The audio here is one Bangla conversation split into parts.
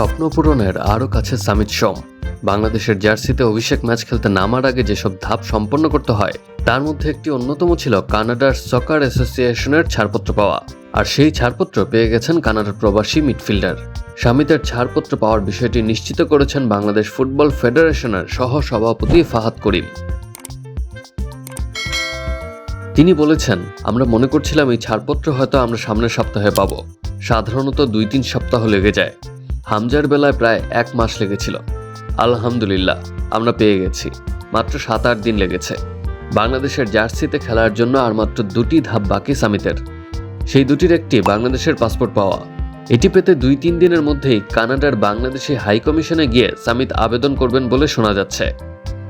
স্বপ্ন পূরণের আরও কাছে সামিট সোম। বাংলাদেশের জার্সিতে অভিষেক ম্যাচ খেলতে নামার আগে যেসব ধাপ সম্পন্ন করতে হয়, তার মধ্যে একটি অন্যতম ছিল কানাডার সকার অ্যাসোসিয়েশনের ছাড়পত্র পাওয়া। আর সেই ছাড়পত্র পেয়ে গেছেন কানাডার প্রবাসী মিডফিল্ডার। স্বামীদের ছাড়পত্র পাওয়ার বিষয়টি নিশ্চিত করেছেন বাংলাদেশ ফুটবল ফেডারেশনের সহ সভাপতি ফাহাদ করিম। তিনি বলেছেন, আমরা মনে করছিলাম এই ছাড়পত্র হয়তো আমরা সামনের সপ্তাহে পাব। সাধারণত দুই তিন সপ্তাহ লেগে যায়। হামজার বেলায় প্রায় এক মাস লেগেছিল। আলহামদুলিল্লাহ, আমরা পেয়ে গেছি। মাত্র সাত আট দিন লেগেছে। বাংলাদেশের জার্সিতে খেলার জন্য আর মাত্র দুটি ধাপ বাকি সামিতের। সেই দুটির একটি বাংলাদেশের পাসপোর্ট পাওয়া। এটি পেতে দুই তিন দিনের মধ্যেই কানাডার বাংলাদেশি হাই কমিশনে গিয়ে সামিত আবেদন করবেন বলে শোনা যাচ্ছে।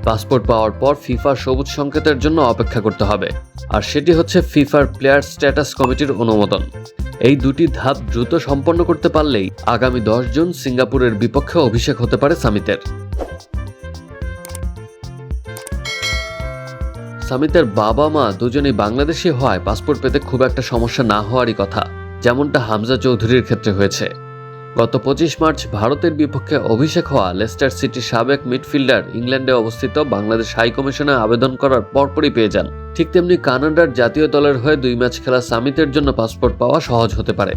পাসপোর্ট পাওয়ার পর ফিফার সবুজ সংকেতের জন্য অপেক্ষা করতে হবে। আর সেটি হচ্ছে ফিফার প্লেয়ার স্ট্যাটাস কমিটির অনুমোদন। এই দুটি ধাপ দ্রুত সম্পন্ন করতে পারলেই আগামী দশ জুন সিঙ্গাপুরের বিপক্ষে অভিষেক হতে পারে সামিতের। সামিতের বাবা মা দুজনেই বাংলাদেশি হওয়ায় পাসপোর্ট পেতে খুব একটা সমস্যা না হওয়ারই কথা, যেমনটা হামজা চৌধুরীর ক্ষেত্রে হয়েছে। গত পঁচিশ মার্চ ভারতের বিপক্ষে অভিষেক হওয়া লেস্টার সিটির সাবেক মিডফিল্ডার ইংল্যান্ডে অবস্থিত বাংলাদেশ হাই কমিশনে আবেদন করার পরপরই পেয়ে যান। ঠিক তেমনি কানাডার জাতীয় দলের হয়ে দুই ম্যাচ খেলা সামিতের জন্য পাসপোর্ট পাওয়া সহজ হতে পারে।